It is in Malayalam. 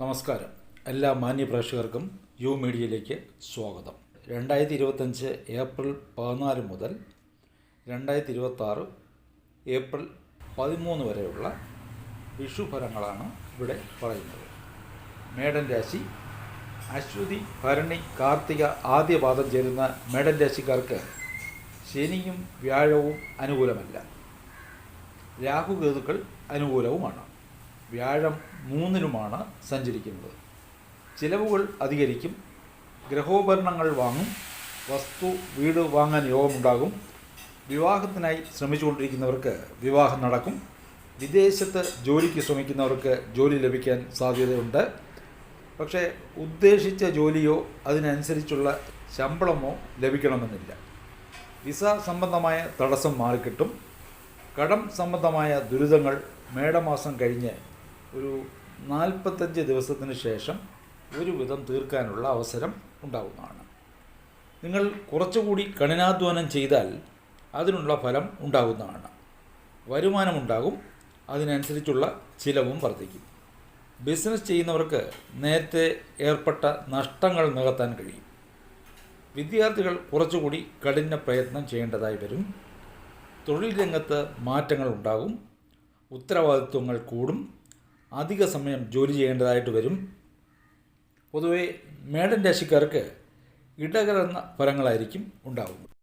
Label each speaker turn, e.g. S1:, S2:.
S1: നമസ്കാരം. എല്ലാ മാന്യ പ്രേക്ഷകർക്കും യു മീഡിയയിലേക്ക് സ്വാഗതം. രണ്ടായിരത്തി ഇരുപത്തഞ്ച് ഏപ്രിൽ പതിനാല് മുതൽ രണ്ടായിരത്തി ഇരുപത്താറ് ഏപ്രിൽ പതിമൂന്ന് വരെയുള്ള വിഷുഫലങ്ങളാണ് ഇവിടെ പറയുന്നത്. മേടൻ രാശി അശ്വതി ഭരണി കാർത്തിക ആദ്യ പാദം ചേരുന്ന മേടൻ രാശിക്കാർക്ക് ശനിയും വ്യാഴവും അനുകൂലമല്ല. രാഹുകേതുക്കൾ അനുകൂലവുമാണ്. വ്യാഴം മൂന്നിനുമാണ് സഞ്ചരിക്കുന്നത്. ചിലവുകൾ അധികരിക്കും. ഗ്രഹോപകരണങ്ങൾ വാങ്ങും. വസ്തു വീട് വാങ്ങാൻ യോഗമുണ്ടാകും. വിവാഹത്തിനായി ശ്രമിച്ചുകൊണ്ടിരിക്കുന്നവർക്ക് വിവാഹം നടക്കും. വിദേശത്ത് ജോലിക്ക് ശ്രമിക്കുന്നവർക്ക് ജോലി ലഭിക്കാൻ സാധ്യതയുണ്ട്. പക്ഷേ ഉദ്ദേശിച്ച ജോലിയോ അതിനനുസരിച്ചുള്ള ശമ്പളമോ ലഭിക്കണമെന്നില്ല. വിസ സംബന്ധമായ തടസ്സം മാറിക്കിട്ടും. കടം സംബന്ധമായ ദുരിതങ്ങൾ മേടമാസം കഴിഞ്ഞ് ഒരു നാൽപ്പത്തഞ്ച് ദിവസത്തിന് ശേഷം ഒരുവിധം തീർക്കാനുള്ള അവസരം ഉണ്ടാകുന്നതാണ് നിങ്ങൾ കുറച്ചുകൂടി കഠിനാധ്വാനം ചെയ്താൽ അതിനുള്ള ഫലം ഉണ്ടാകുന്നതാണ് വരുമാനമുണ്ടാകും അതിനനുസരിച്ചുള്ള ചിലവും വർദ്ധിക്കും. ബിസിനസ് ചെയ്യുന്നവർക്ക് നേരത്തെ ഏർപ്പെട്ട നഷ്ടങ്ങൾ നികത്താൻ കഴിയും. വിദ്യാർത്ഥികൾ കുറച്ചുകൂടി കഠിന പ്രയത്നം ചെയ്യേണ്ടതായി വരും. തൊഴിൽ രംഗത്ത് മാറ്റങ്ങൾ ഉണ്ടാകും. ഉത്തരവാദിത്വങ്ങൾ കൂടും. അധിക സമയം ജോലി ചെയ്യേണ്ടതായിട്ട് വരും. പൊതുവേ മേടൻ രാശിക്കാർക്ക് ഇടകലർന്ന ഫലങ്ങളായിരിക്കും ഉണ്ടാകുന്നത്